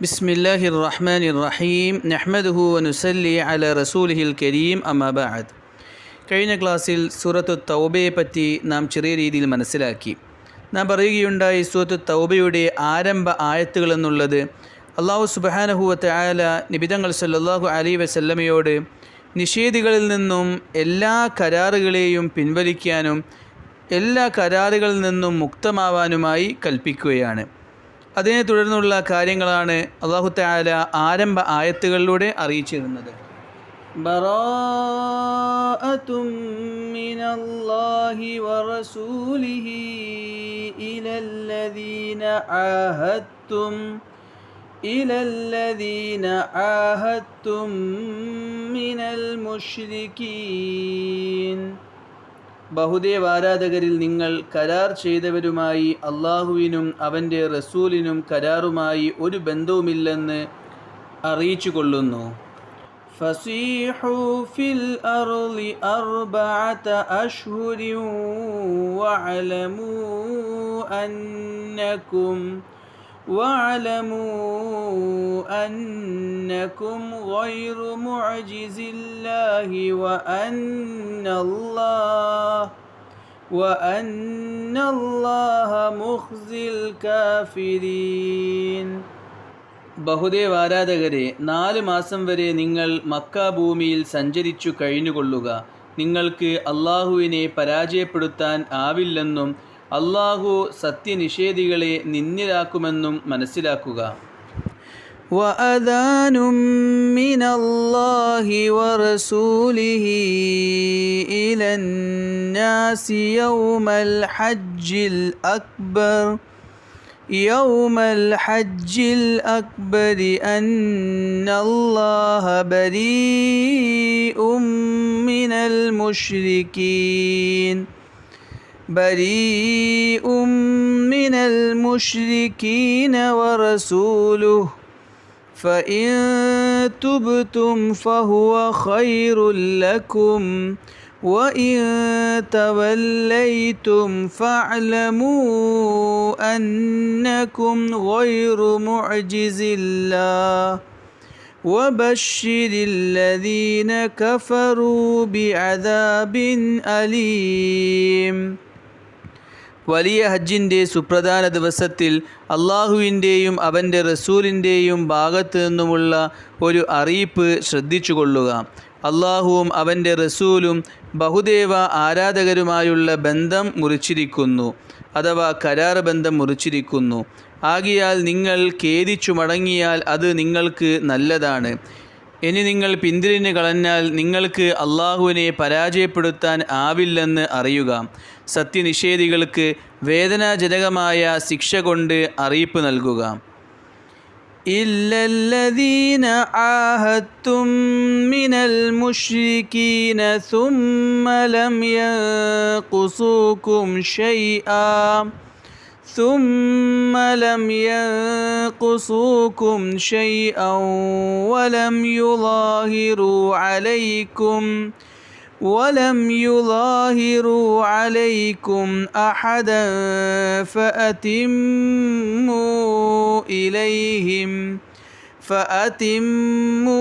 بسم الله الرحمن الرحيم نحمده ونسلي على رسوله الكريم أما بعد കഴിഞ്ഞ ക്ലാസ്സിൽ സൂറത്ത് തൗബയെ പറ്റി നാം ചെറിയ രീതിയിൽ മനസ്സിലാക്കി നാം പറയുകയുണ്ടായി സൂറത്ത് തൗബയുടെ ആരംഭ ആയത്തുകൾ എന്നുള്ളത് അള്ളാഹു സുബാനഹുവത്ത് ആല നിബിതങ്ങൾ സല്ലാഹു അലി വസല്ലമയോട് നിഷേധികളിൽ നിന്നും എല്ലാ കരാറുകളെയും പിൻവലിക്കാനും എല്ലാ കരാറുകളിൽ നിന്നും മുക്തമാവാനുമായി കൽപ്പിക്കുകയാണ് അതിനെ തുടർന്നുള്ള കാര്യങ്ങളാണ് അള്ളാഹു താല ആരംഭ ആയത്തുകളിലൂടെ അറിയിച്ചിരുന്നത് براءة من الله ورسوله إلى الذين عاهدتم إلى الذين عاهدتم من المشركين ബഹുദേവ് ആരാധകരിൽ നിങ്ങൾ കരാർ ചെയ്തവരുമായി അള്ളാഹുവിനും അവൻ്റെ റസൂലിനും കരാറുമായി ഒരു ബന്ധവുമില്ലെന്ന് അറിയിച്ചു കൊള്ളുന്നു فسيحوا في الأرض أربعة أشهر واعلموا أنكم واعلموا أنكم غير معجز الله وأن الله وأن الله مخزي الكافرين ബഹുദേവ് ആരാധകരെ നാല് മാസം വരെ നിങ്ങൾ മക്ക ഭൂമിയിൽ സഞ്ചരിച്ചു കഴിഞ്ഞുകൊള്ളുക നിങ്ങൾക്ക് അള്ളാഹുവിനെ പരാജയപ്പെടുത്താൻ ആവില്ലെന്നും അള്ളാഹു സത്യനിഷേധികളെ നിന്ദ്യരാക്കുമെന്നും മനസ്സിലാക്കുക وأذان من الله ورسوله إلى الناس يوم الحج الأكبر يوم الحج الأكبر أن الله بريء من المشركين بريء من المشركين ورسوله. فإن تبتم فهو خير لكم وإن توليتم فاعلموا أنكم غير معجز الله. وبشر الذين كفروا بعذاب أليم. വലിയ ഹജ്ജിന്റെ സുപ്രധാന ദിവസത്തിൽ അള്ളാഹുവിന്റെയും അവന്റെ റസൂലിന്റെയും ഭാഗത്തു നിന്നുമുള്ള ഒരു അറിയിപ്പ് ശ്രദ്ധിച്ചുകൊള്ളുക. അള്ളാഹുവും അവന്റെ റസൂലും ബഹുദേവ ആരാധകരുമായുള്ള ബന്ധം മുറിച്ചിരിക്കുന്നു അഥവാ കരാർ ബന്ധം മുറിച്ചിരിക്കുന്നു. ആകിയാൽ നിങ്ങൾ ഖേദിച്ചു മടങ്ങിയാൽ അത് നിങ്ങൾക്ക് നല്ലതാണ്. ഇനി നിങ്ങൾ പിന്തിരിഞ്ഞ് കളഞ്ഞാൽ നിങ്ങൾക്ക് അള്ളാഹുവിനെ പരാജയപ്പെടുത്താൻ ആവില്ലെന്ന് അറിയുക. സത്യനിഷേധികൾക്ക് വേദനാജനകമായ ശിക്ഷ കൊണ്ട് അറിയിപ്പ് നൽകുക. ഇല്ലല്ലദീന ആഹത്തും മിനൽ മുഷ്രിക്കീന സുമ്മലം യഖുസൂകും ശൈആ ثم لم ينقصوكم شيئا ولم يظاهروا عليكم ولم يظاهروا عليكم أحدا فأتموا إليهم فأتموا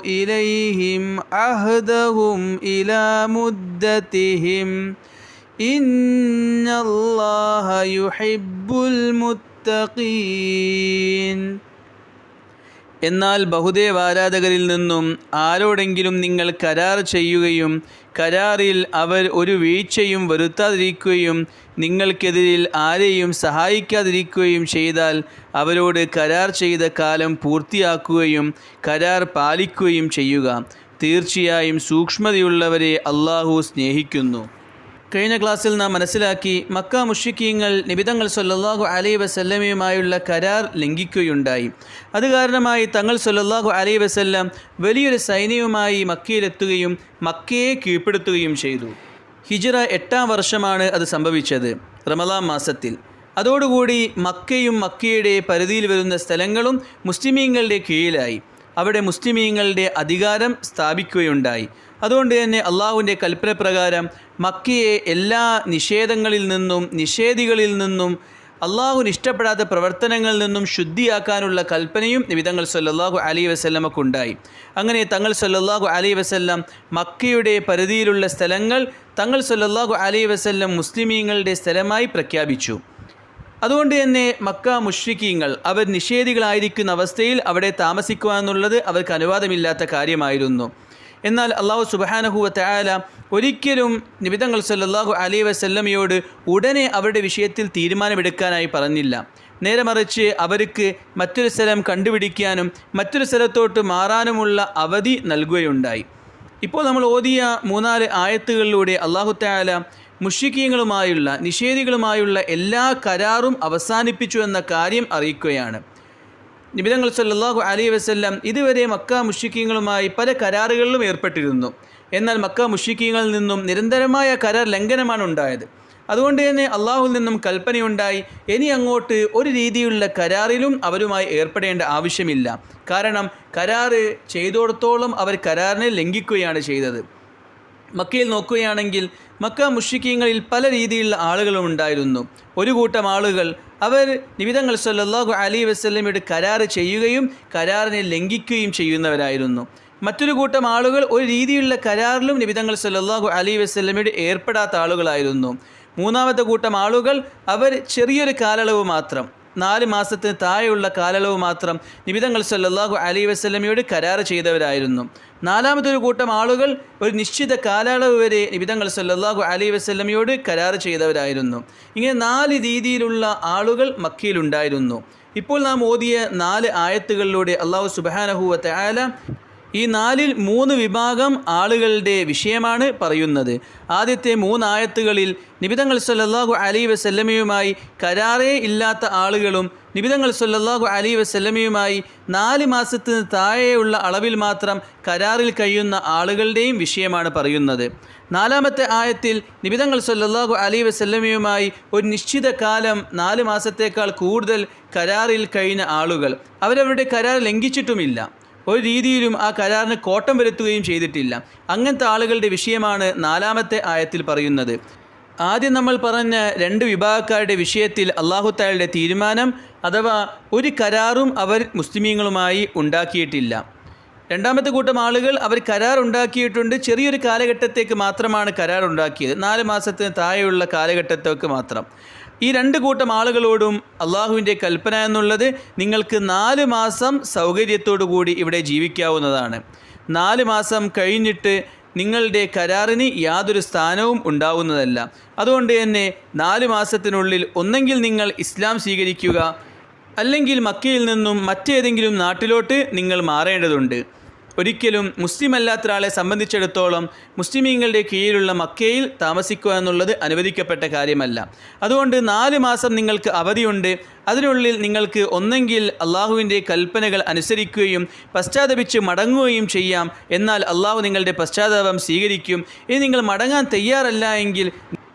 إليهم عهدهم إلى مدتهم ഇന്നല്ലാഹ യുഹിബ്ബുൽ മുത്തഖീൻ. എന്നാൽ ബഹുദേവ ആരാധകരിൽ നിന്നും ആരോടെങ്കിലും നിങ്ങൾ കരാർ ചെയ്യുകയും കരാറിൽ അവർ ഒരു വീഴ്ചയും വരുത്താതിരിക്കുകയും നിങ്ങൾക്കെതിരിൽ ആരെയും സഹായിക്കാതിരിക്കുകയും ചെയ്താൽ അവരോട് കരാർ ചെയ്ത കാലം പൂർത്തിയാക്കുകയും കരാർ പാലിക്കുകയും ചെയ്യുക. തീർച്ചയായും സൂക്ഷ്മതയുള്ളവരെ അള്ളാഹു സ്നേഹിക്കുന്നു. കഴിഞ്ഞ ക്ലാസ്സിൽ നാം മനസ്സിലാക്കി മക്ക മുഷിക്കീങ്ങൾ നിബിതങ്ങൾ സൊല്ലാഹു അലൈ വസല്ലമയുമായുള്ള കരാർ ലംഘിക്കുകയുണ്ടായി. അത് കാരണമായി തങ്ങൾ സൊല്ലാഹു അലൈ വസല്ലം വലിയൊരു സൈന്യവുമായി മക്കയിലെത്തുകയും മക്കയെ കീഴ്പ്പെടുത്തുകയും ചെയ്തു. ഹിജറ എട്ടാം വർഷമാണ് അത് സംഭവിച്ചത് റമലാം മാസത്തിൽ. അതോടുകൂടി മക്കയും മക്കയുടെ പരിധിയിൽ വരുന്ന സ്ഥലങ്ങളും മുസ്ലിമീങ്ങളുടെ കീഴിലായി. അവിടെ മുസ്ലിമീങ്ങളുടെ അധികാരം സ്ഥാപിക്കുകയുണ്ടായി. അതുകൊണ്ട് തന്നെ അള്ളാഹുവിന്റെ കൽപ്പന പ്രകാരം മക്കയെ എല്ലാ നിഷേധങ്ങളിൽ നിന്നും നിഷേധികളിൽ നിന്നും അള്ളാഹുവിന് ഇഷ്ടപ്പെടാത്ത പ്രവർത്തനങ്ങളിൽ നിന്നും ശുദ്ധിയാക്കാനുള്ള കൽപ്പനയും നിബിതങ്ങൾ സല്ലല്ലാഹു അലൈ വസല്ലമക്കുണ്ടായി അങ്ങനെ തങ്ങൾ സല്ലാഹു അലി വസല്ലം മക്കയുടെ പരിധിയിലുള്ള സ്ഥലങ്ങൾ തങ്ങൾ സല്ലാഹു അലി വസ്ല്ലം മുസ്ലിമീങ്ങളുടെ സ്ഥലമായി പ്രഖ്യാപിച്ചു. അതുകൊണ്ട് തന്നെ മക്ക മുഷ്രിക്കീങ്ങൾ അവർ നിഷേധികളായിരിക്കുന്ന അവസ്ഥയിൽ അവിടെ താമസിക്കുക എന്നുള്ളത് അവർക്ക് അനുവാദമില്ലാത്ത കാര്യമായിരുന്നു. എന്നാൽ അള്ളാഹു സുബാനഹുവ തയാല ഒരിക്കലും നിബിതങ്ങൾ സല്ലാഹു അലൈ വസല്ലമയോട് ഉടനെ അവരുടെ വിഷയത്തിൽ തീരുമാനമെടുക്കാനായി പറഞ്ഞില്ല. നേരെ മറിച്ച് അവർക്ക് മറ്റൊരു സ്ഥലം കണ്ടുപിടിക്കാനും മറ്റൊരു സ്ഥലത്തോട്ട് മാറാനുമുള്ള അവധി നൽകുകയുണ്ടായി. ഇപ്പോൾ നമ്മൾ ഓതിയ മൂന്നാൽ ആയത്തുകളിലൂടെ അള്ളാഹു തയാല മുഷിക്കീങ്ങളുമായുള്ള നിഷേധികളുമായുള്ള എല്ലാ കരാറും അവസാനിപ്പിച്ചു എന്ന കാര്യം അറിയിക്കുകയാണ്. നിബിതങ്ങൾ സല്ലാഹു അലി വസ്ല്ലാം ഇതുവരെ മക്ക മുഷിക്കീങ്ങളുമായി പല കരാറുകളിലും ഏർപ്പെട്ടിരുന്നു. എന്നാൽ മക്ക മുഷിക്കീങ്ങളിൽ നിന്നും നിരന്തരമായ കരാർ ലംഘനമാണ് ഉണ്ടായത്. അതുകൊണ്ട് തന്നെ അള്ളാഹുവിൽ നിന്നും കൽപ്പനയുണ്ടായി ഇനി അങ്ങോട്ട് ഒരു രീതിയിലുള്ള കരാറിലും അവരുമായി ഏർപ്പെടേണ്ട ആവശ്യമില്ല. കാരണം കരാറ് ചെയ്തോടത്തോളം അവർ കരാറിനെ ലംഘിക്കുകയാണ് ചെയ്തത്. മക്കയിൽ നോക്കുകയാണെങ്കിൽ മക്ക മുഷിക്കീങ്ങളിൽ പല രീതിയിലുള്ള ആളുകളും ഉണ്ടായിരുന്നു. ഒരു കൂട്ടം ആളുകൾ അവർ നിമിതങ്ങൾ സല്ലാഹു അലി വസ്ലമയുടെ കരാറ് ചെയ്യുകയും കരാറിനെ ലംഘിക്കുകയും ചെയ്യുന്നവരായിരുന്നു. മറ്റൊരു കൂട്ടം ആളുകൾ ഒരു രീതിയിലുള്ള കരാറിലും നിവിധങ്ങൾ സല്ലാഹു അലി വസ്ലമയുടെ ഏർപ്പെടാത്ത ആളുകളായിരുന്നു. മൂന്നാമത്തെ കൂട്ടം ആളുകൾ അവർ ചെറിയൊരു കാലയളവ് മാത്രം നാല് മാസത്തിന് താഴെയുള്ള കാലയളവ് മാത്രം നിബിതങ്ങൾ സല്ലാഹു അലൈ വസ്ലമയോട് കരാർ ചെയ്തവരായിരുന്നു. നാലാമതൊരു കൂട്ടം ആളുകൾ ഒരു നിശ്ചിത കാലയളവ് വരെ നിബിതങ്ങൾ സല്ലാഹു അലൈ വസ്ലമയോട് കരാർ ചെയ്തവരായിരുന്നു. ഇങ്ങനെ നാല് രീതിയിലുള്ള ആളുകൾ മക്കയിലുണ്ടായിരുന്നു. ഇപ്പോൾ നാം ഓതിയ നാല് ആയത്തുകളിലൂടെ അള്ളാഹു സുബാനഹുവ തയാല ഈ നാലിൽ മൂന്ന് വിഭാഗം ആളുകളുടെ വിഷയമാണ് പറയുന്നത്. ആദ്യത്തെ മൂന്നായത്തുകളിൽ നിബിതങ്ങൾ സല്ലാഹു അലി വസല്ലമയുമായി കരാറേ ഇല്ലാത്ത ആളുകളും നിബിതങ്ങൾ സല്ലാഹു അലി വസല്ലമയുമായി നാല് മാസത്തിന് താഴെയുള്ള അളവിൽ മാത്രം കരാറിൽ കഴിയുന്ന ആളുകളുടെയും വിഷയമാണ് പറയുന്നത്. നാലാമത്തെ ആയത്തിൽ നിബിതങ്ങൾ സല്ലാഹു അലി വസല്ലമയുമായി ഒരു നിശ്ചിത കാലം നാല് മാസത്തേക്കാൾ കൂടുതൽ കരാറിൽ കഴിഞ്ഞ ആളുകൾ. അവരവരുടെ കരാർ ലംഘിച്ചിട്ടുമില്ല. ഒരു രീതിയിലും ആ കരാറിന് കോട്ടം വരുത്തുകയും ചെയ്തിട്ടില്ല. അങ്ങനത്തെ ആളുകളുടെ വിഷയമാണ് നാലാമത്തെ ആയത്തിൽ പറയുന്നത്. ആദ്യം നമ്മൾ പറഞ്ഞ രണ്ട് വിഭാഗക്കാരുടെ വിഷയത്തിൽ അള്ളാഹുത്തായുടെ തീരുമാനം അഥവാ ഒരു കരാറും അവർ മുസ്ലിമീങ്ങളുമായി ഉണ്ടാക്കിയിട്ടില്ല. രണ്ടാമത്തെ കൂട്ടം ആളുകൾ അവർ കരാർ ഉണ്ടാക്കിയിട്ടുണ്ട്. ചെറിയൊരു കാലഘട്ടത്തേക്ക് മാത്രമാണ് കരാർ ഉണ്ടാക്കിയത്. നാല് മാസത്തിന് താഴെയുള്ള കാലഘട്ടത്തേക്ക് മാത്രം. ഈ രണ്ട് കൂട്ടം ആളുകളോടും അള്ളാഹുവിന്റെ കൽപ്പന എന്നുള്ളത് നിങ്ങൾക്ക് നാല് മാസം സൗകര്യത്തോടു കൂടി ഇവിടെ ജീവിക്കാവുന്നതാണ്. നാല് മാസം കഴിഞ്ഞിട്ട് നിങ്ങളുടെ കരാറിന് യാതൊരു സ്ഥാനവും ഉണ്ടാവുന്നതല്ല. അതുകൊണ്ട് തന്നെ നാല് മാസത്തിനുള്ളിൽ ഒന്നെങ്കിൽ നിങ്ങൾ ഇസ്ലാം സ്വീകരിക്കുക അല്ലെങ്കിൽ മക്കയിൽ നിന്നും മറ്റേതെങ്കിലും നാട്ടിലോട്ട് നിങ്ങൾ മാറേണ്ടതുണ്ട്. ഒരിക്കലും മുസ്ലിം അല്ലാത്ത ഒരാളെ സംബന്ധിച്ചിടത്തോളം മുസ്ലിമീങ്ങളുടെ കീഴിലുള്ള മക്കയിൽ താമസിക്കുക എന്നുള്ളത് അനുവദിക്കപ്പെട്ട കാര്യമല്ല. അതുകൊണ്ട് നാല് മാസം നിങ്ങൾക്ക് അവധിയുണ്ട്. അതിനുള്ളിൽ നിങ്ങൾക്ക് ഒന്നെങ്കിൽ അള്ളാഹുവിന്റെ കൽപ്പനകൾ അനുസരിക്കുകയും പശ്ചാത്തപിച്ച് മടങ്ങുകയും ചെയ്യാം. എന്നാൽ അള്ളാഹു നിങ്ങളുടെ പശ്ചാത്താപം സ്വീകരിക്കും. ഇനി നിങ്ങൾ മടങ്ങാൻ തയ്യാറല്ല എങ്കിൽ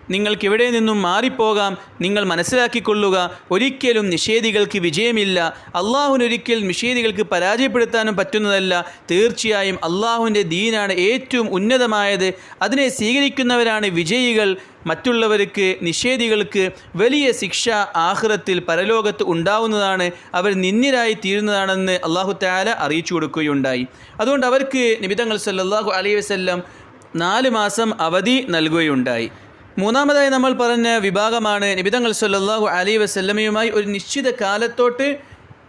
നിങ്ങൾക്ക് എവിടെ നിന്നും മാറിപ്പോകാം? നിങ്ങൾ മനസ്സിലാക്കിക്കൊള്ളുക. ഒരിക്കലും നിഷേധികൾക്ക് വിജയമില്ല. അള്ളാഹുവിനൊരിക്കൽ നിഷേധികൾക്ക് പരാജയപ്പെടുത്താനും പറ്റുന്നതല്ല. തീർച്ചയായും അള്ളാഹുവിന്റെ ദീനാണ് ഏറ്റവും ഉന്നതമായത്. അതിനെ സ്വീകരിക്കുന്നവരാണ് വിജയികൾ. മറ്റുള്ളവർക്ക് നിഷേധികൾക്ക് വലിയ ശിക്ഷ ആഹ്റത്തിൽ പരലോകത്ത് ഉണ്ടാവുന്നതാണ്. അവർ നിന്ദ്യരായി തീരുന്നതാണെന്ന് അള്ളാഹു താല അറിയിച്ചു കൊടുക്കുകയുണ്ടായി. അതുകൊണ്ട് അവർക്ക് നിബിതങ്ങൾ സല്ലാഹു അലൈഹി വസല്ലം നാല് മാസം അവധി നൽകുകയുണ്ടായി. മൂന്നാമതായി നമ്മൾ പറഞ്ഞ വിഭാഗമാണ് നിബിതങ്ങൾ സല്ലാഹു അലി വസല്ലമയുമായി ഒരു നിശ്ചിത കാലത്തോട്ട്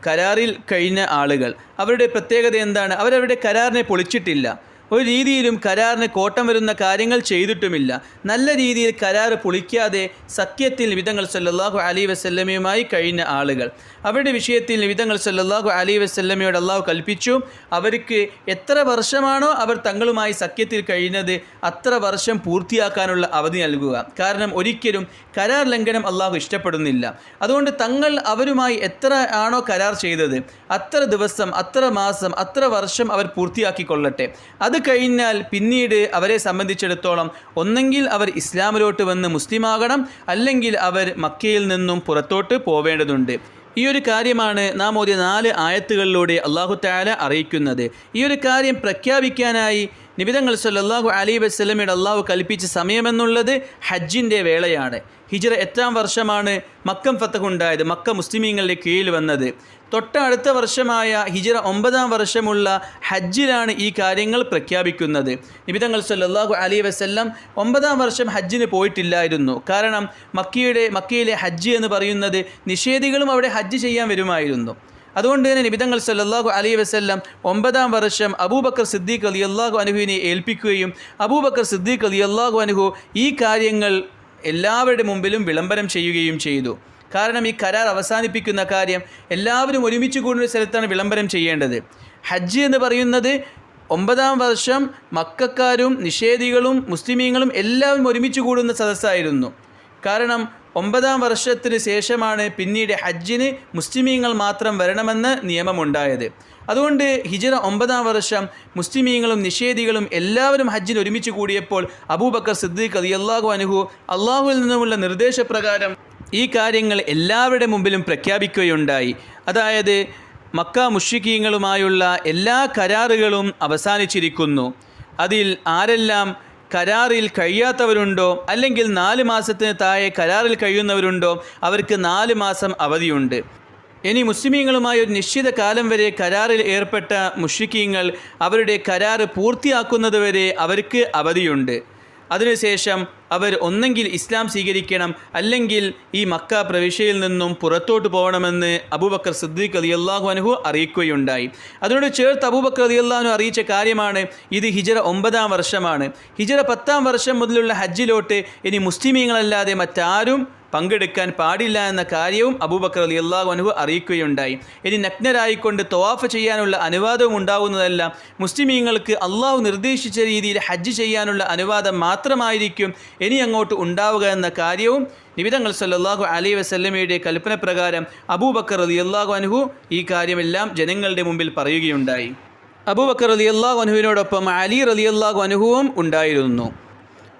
കരാറിൽ കഴിഞ്ഞ ആളുകൾ. അവരുടെ പ്രത്യേകത എന്താണ്? അവരവരുടെ കരാറിനെ പൊളിച്ചിട്ടില്ല. ഒരു രീതിയിലും കരാറിന് കോട്ടം വരുന്ന കാര്യങ്ങൾ ചെയ്തിട്ടുമില്ല. നല്ല രീതിയിൽ കരാറ് പൊളിക്കാതെ സത്യത്തിൽ വിധങ്ങൾ സല്ലാഹു അലി വസല്ലമയുമായി കഴിഞ്ഞ ആളുകൾ. അവരുടെ വിഷയത്തിൽ വിധങ്ങൾ സല്ലാഹു അലി വസല്ലമയോട് അള്ളാഹു കൽപ്പിച്ചു. അവർക്ക് എത്ര വർഷമാണോ അവർ തങ്ങളുമായി സഖ്യത്തിൽ കഴിഞ്ഞത് അത്ര വർഷം പൂർത്തിയാക്കാനുള്ള അവധി നൽകുക. കാരണം ഒരിക്കലും കരാർ ലംഘനം അള്ളാഹു ഇഷ്ടപ്പെടുന്നില്ല. അതുകൊണ്ട് തങ്ങൾ അവരുമായി എത്ര ആണോ കരാർ ചെയ്തത് അത്ര ദിവസം അത്ര മാസം അത്ര വർഷം അവർ പൂർത്തിയാക്കിക്കൊള്ളട്ടെ. അത് കഴിഞ്ഞാൽ പിന്നീട് അവരെ സംബന്ധിച്ചിടത്തോളം ഒന്നെങ്കിൽ അവർ ഇസ്ലാമിലോട്ട് വന്ന് മുസ്ലിമാകണം അല്ലെങ്കിൽ അവർ മക്കയിൽ നിന്നും പുറത്തോട്ട് പോവേണ്ടതുണ്ട്. ഈ ഒരു കാര്യമാണ് നാം ഒരു നാല് ആയത്തുകളിലൂടെ അള്ളാഹു താല അറിയിക്കുന്നത്. ഈ ഒരു കാര്യം പ്രഖ്യാപിക്കാനായി നിബിതങ്ങൾ സല്ലല്ലാഹു അലി വസ്ലമിയുടെ അള്ളാഹു കൽപ്പിച്ച സമയമെന്നുള്ളത് ഹജ്ജിന്റെ വേളയാണ്. ഹിജ്റ എത്രാം വർഷമാണ് മക്കം ഫത്തഖുണ്ടായത് മക്ക മുസ്ലിമീങ്ങളുടെ കീഴിൽ വന്നത്. തൊട്ടടുത്ത വർഷമായ ഹിജ്റ ഒമ്പതാം വർഷമുള്ള ഹജ്ജിലാണ് ഈ കാര്യങ്ങൾ പ്രഖ്യാപിക്കുന്നത്. നിബിതങ്ങൾ സല്ലല്ലാഹു അലി വസ്ല്ലാം ഒമ്പതാം വർഷം ഹജ്ജിന് പോയിട്ടില്ലായിരുന്നു. കാരണം മക്കിയുടെ മക്കയിലെ ഹജ്ജ് എന്ന് പറയുന്നത് നിഷേധികളും അവിടെ ഹജ്ജ് ചെയ്യാൻ വരുമായിരുന്നു. അതുകൊണ്ട് തന്നെ നിബിതങ്ങൾ സല്ലാഹു അലൈഹി വസ്ല്ലാം ഒമ്പതാം വർഷം അബൂബക്കർ സിദ്ദീഖ് അലി അള്ളാഹു അനുഹുവിനെ ഏൽപ്പിക്കുകയും അബൂബക്കർ സിദ്ദീഖ് അലി അള്ളാഹു അനുഹു ഈ കാര്യങ്ങൾ എല്ലാവരുടെ മുമ്പിലും വിളംബരം ചെയ്യുകയും ചെയ്തു. കാരണം ഈ കരാർ അവസാനിപ്പിക്കുന്ന കാര്യം എല്ലാവരും ഒരുമിച്ച് കൂടുന്ന സ്ഥലത്താണ് വിളംബരം ചെയ്യേണ്ടത്. ഹജ്ജ് എന്ന് പറയുന്നത് ഒമ്പതാം വർഷം മക്കാരും നിഷേധികളും മുസ്ലിമീങ്ങളും എല്ലാവരും ഒരുമിച്ച് കൂടുന്ന സദസ്സായിരുന്നു. കാരണം ഒമ്പതാം വർഷത്തിന് ശേഷമാണ് പിന്നീട് ഹജ്ജിന് മുസ്ലിമീങ്ങൾ മാത്രം വരണമെന്ന് നിയമമുണ്ടായത്. അതുകൊണ്ട് ഹിജറ ഒമ്പതാം വർഷം മുസ്ലിമീങ്ങളും നിഷേധികളും എല്ലാവരും ഹജ്ജിന് ഒരുമിച്ച് കൂടിയപ്പോൾ അബൂബക്കർ സിദ്ദീഖ് അലി അള്ളാഹു അനുഹു അള്ളാഹുവിൽ നിന്നുമുള്ള നിർദ്ദേശപ്രകാരം ഈ കാര്യങ്ങൾ എല്ലാവരുടെ മുമ്പിലും പ്രഖ്യാപിക്കുകയുണ്ടായി. അതായത് മക്ക മുഷിക്കീങ്ങളുമായുള്ള എല്ലാ കരാറുകളും അവസാനിച്ചിരിക്കുന്നു. അതിൽ ആരെല്ലാം കരാറിൽ കഴിയാത്തവരുണ്ടോ? അല്ലെങ്കിൽ നാല് മാസത്തിന് താഴെ കരാറിൽ കഴിയുന്നവരുണ്ടോ? അവർക്ക് നാല് മാസം അവധിയുണ്ട്. ഇനി മുസ്ലിമീങ്ങളുമായി ഒരു നിശ്ചിത കാലം വരെ കരാറിൽ ഏർപ്പെട്ട മുഷിക്കീങ്ങൾ അവരുടെ കരാറ് പൂർത്തിയാക്കുന്നതുവരെ അവർക്ക് അവധിയുണ്ട്. അതിനുശേഷം അവർ ഒന്നെങ്കിൽ ഇസ്ലാം സ്വീകരിക്കണം അല്ലെങ്കിൽ ഈ മക്ക പ്രവിശ്യയിൽ നിന്നും പുറത്തോട്ട് പോകണമെന്ന് അബൂബക്കർ സിദ്ദീഖ് അലി അള്ളാഹു അനുഹു അറിയിക്കുകയുണ്ടായി. അതിനോട് ചേർത്ത് അബൂബക്കർ അലി അള്ളാഹു അറിയിച്ച കാര്യമാണ് ഇത് ഹിജറ ഒമ്പതാം വർഷമാണ്. ഹിജറ പത്താം വർഷം മുതലുള്ള ഹജ്ജിലോട്ട് ഇനി മുസ്ലിമീങ്ങളല്ലാതെ മറ്റാരും പങ്കെടുക്കാൻ പാടില്ല എന്ന കാര്യവും അബൂബക്കർ അലി അള്ളാഹു അനുഹു അറിയിക്കുകയുണ്ടായി. ഇനി നഗ്നരായിക്കൊണ്ട് തവാഫ് ചെയ്യാനുള്ള അനുവാദവും ഉണ്ടാകുന്നതല്ല മുസ്ലിമീങ്ങൾക്ക് അള്ളാഹു നിർദ്ദേശിച്ച രീതിയിൽ ഹജ്ജ് ചെയ്യാനുള്ള അനുവാദം മാത്രമായിരിക്കും ഇനി അങ്ങോട്ട് ഉണ്ടാവുക എന്ന കാര്യവും നിബിതങ്ങൾ സല്ലാഹു അലൈ വസല്ലമയുടെ കൽപ്പന പ്രകാരം അബൂബക്കർ അലി അള്ളാഹു അനുഹു ഈ കാര്യമെല്ലാം ജനങ്ങളുടെ മുമ്പിൽ പറയുകയുണ്ടായി. അബൂബക്കർ അലി അള്ളാഹു അനുഹുവിനോടൊപ്പം അലി റലി അള്ളാഹു അനുഹുവും ഉണ്ടായിരുന്നു.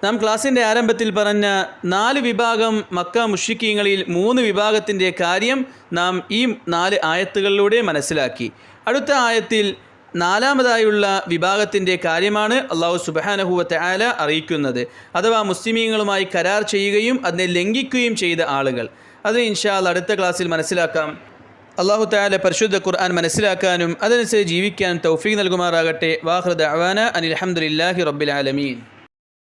നാം ക്ലാസ്സിന്റെ ആരംഭത്തിൽ പറഞ്ഞ നാല് വിഭാഗം മക്ക മുഷിക്കീങ്ങളിൽ മൂന്ന് വിഭാഗത്തിന്റെ കാര്യം നാം ഈ നാല് ആയത്തുകളിലൂടെ മനസ്സിലാക്കി. അടുത്ത ആയത്തിൽ നാലാമതായുള്ള വിഭാഗത്തിന്റെ കാര്യമാണ് അള്ളാഹു സുബാനഹുവത്തെ ആല അറിയിക്കുന്നത്. അഥവാ മുസ്ലിമീങ്ങളുമായി കരാർ ചെയ്യുകയും അതിനെ ലംഘിക്കുകയും ചെയ്ത ആളുകൾ. അത് ഇൻഷാൽ അടുത്ത ക്ലാസ്സിൽ മനസ്സിലാക്കാം. അള്ളാഹു താല പരിശുദ്ധ ഖുർആൻ മനസ്സിലാക്കാനും അതനുസരിച്ച് ജീവിക്കാനും തൗഫീഖ് നൽകുമാറാകട്ടെ. വാഹൃദ് അവാന അനിൽ അഹമ്മദില്ലാഹി റബ്ബിൽ ആലമീൻ.